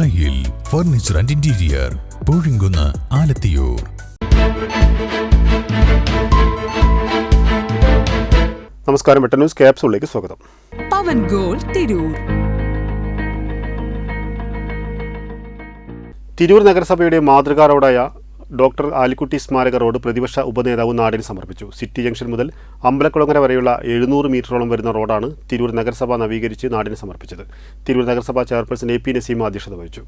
Thayyil furniture and interior Poozhinkunnu Alathiyur. നമസ്കാരം വെട്ട news ക്യാപ്സൂളിലേക്ക് സ്വാഗതം. പവൻ goal Tirur. Tirur നഗരസഭയുടെ മാതൃകാ റോഡായ ഡോക്ടർ ആലിക്കുട്ടി സ്മാരക റോഡ് പ്രതിപക്ഷ ഉപനേതാവ് നാടിന് സമർപ്പിച്ചു. സിറ്റി ജംഗ്ഷൻ മുതൽ അമ്പലക്കുളങ്ങര വരെയുള്ള എഴുന്നൂറ് മീറ്ററോളം വരുന്ന റോഡാണ് തിരൂർ നഗരസഭ നവീകരിച്ച് നാടിന് സമർപ്പിച്ചത്. തിരൂർ നഗരസഭ ചെയർപേഴ്സൺ എ പി നസീമ അധ്യക്ഷത വഹിച്ചു.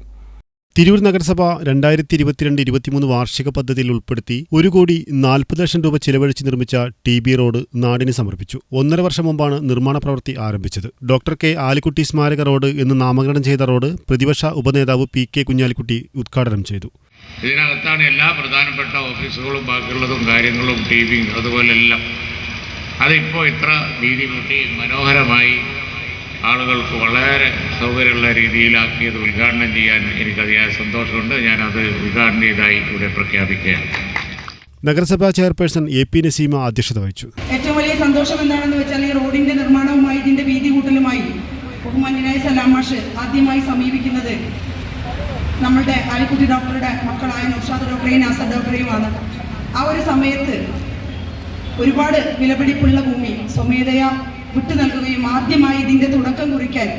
തിരൂർ നഗരസഭ രണ്ടായിരത്തി ഇരുപത്തിരണ്ട് ഇരുപത്തിമൂന്ന് വാർഷിക പദ്ധതിയിൽ ഉൾപ്പെടുത്തി ഒരു കോടി നാൽപ്പത് ലക്ഷം രൂപ ചിലവഴിച്ച് നിർമ്മിച്ച ടി ബി റോഡ് നാടിന് സമർപ്പിച്ചു. ഒന്നര വർഷം മുമ്പാണ് നിർമ്മാണ പ്രവൃത്തി ആരംഭിച്ചത്. ഡോക്ടർ കെ ആലിക്കുട്ടി സ്മാരക റോഡ് എന്ന് നാമകരണം ചെയ്ത റോഡ് പ്രതിപക്ഷ ഉപനേതാവ് പി കെ കുഞ്ഞാലിക്കുട്ടി ഉദ്ഘാടനം ചെയ്തു. ഇതിനകത്താണ് എല്ലാ പ്രധാനപ്പെട്ട ഓഫീസുകളും ബാക്കിയുള്ളതും കാര്യങ്ങളും ടി വിയും അതുപോലെ എല്ലാം അതിപ്പോൾ ഇത്ര വീതി കൂട്ടി മനോഹരമായി ആളുകൾക്ക് വളരെ സൗകര്യമുള്ള രീതിയിലാക്കിയത് ഉദ്ഘാടനം ചെയ്യാൻ എനിക്ക് അതിയായ സന്തോഷമുണ്ട്. ഞാനത് ഉദ്ഘാടനം ചെയ്തായി ഇവിടെ പ്രഖ്യാപിക്കുകയാണ്. നഗരസഭാ ചെയർപേഴ്സൺ എ പി നസീമ അധ്യക്ഷത വഹിച്ചു. ഏറ്റവും വലിയ സന്തോഷം എന്താണെന്ന് വെച്ചാൽ ഈ റോഡിന്റെ നിർമ്മാണവുമായി ഇതിന്റെ വീതി കൂട്ടലുമായി ബഹുമാന്യനായ സലാം മാഷ് ആദ്യമായി സമീപിക്കുന്നത് നമ്മളുടെ ആലിക്കുട്ടി ഡോക്ടറുടെ മക്കളായ നൌഷാദ് ഡോക്ടറെയും നാസർ ഡോക്ടറെയുമാണ്. ആ ഒരു സമയത്ത് ഒരുപാട് വിലപിടിപ്പുള്ള ഭൂമി സ്വമേധയാ വിട്ടു നൽകുകയും ആദ്യമായി ഇതിന്റെ തുടക്കം കുറിക്കാൻ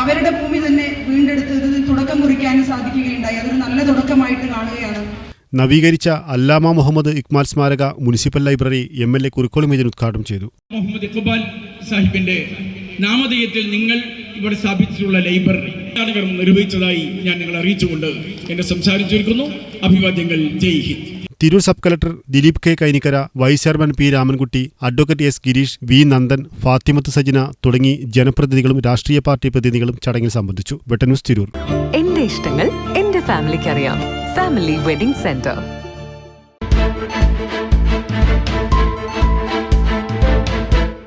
അവരുടെ ഭൂമി തന്നെ വീണ്ടെടുത്ത് ഇതിന് തുടക്കം കുറിക്കാനും സാധിക്കുകയുണ്ടായി. അതൊരു നല്ല തുടക്കമായിട്ട് കാണുകയാണ്. നവീകരിച്ച അല്ലാമ മുഹമ്മദ് ഇക്മാൽ സ്മാരക municipal library M L A Kurukkoli Moideen ഉദ്ഘാടനം ചെയ്തു. മുഹമ്മദ് ഇക്ബാൽ സാഹിബിന്റെ നാമധേയത്തിൽ നിങ്ങൾ ഇവിടെ സ്ഥാപിച്ചിട്ടുള്ള ലൈബ്രറി കർമ്മം നിർവഹിച്ചതായി ഞാൻ നിങ്ങളെ അറിയിച്ചുകൊണ്ട് എന്നെ സംസാരിച്ചിരിക്കുന്നു അഭിവാദ്യങ്ങൾ. Jai Hind. Tirur sub collector Dileep K Kainikkara vice chairman P Ramankutty advocate S Girish V Nandan Fathimath Sajina തുടങ്ങി ജനപ്രതിനിധികളും രാഷ്ട്രീയ പാർട്ടി പ്രതിനിധികളും ചടങ്ങിൽ സംബന്ധിച്ചു. വെട്ടന്യൂസ് തിരൂർ. എന്റെ ഇഷ്ടങ്ങൾ എന്റെ ഫാമിലിക്ക് അറിയാം ഫാമിലി വെഡിംഗ് സെന്റർ.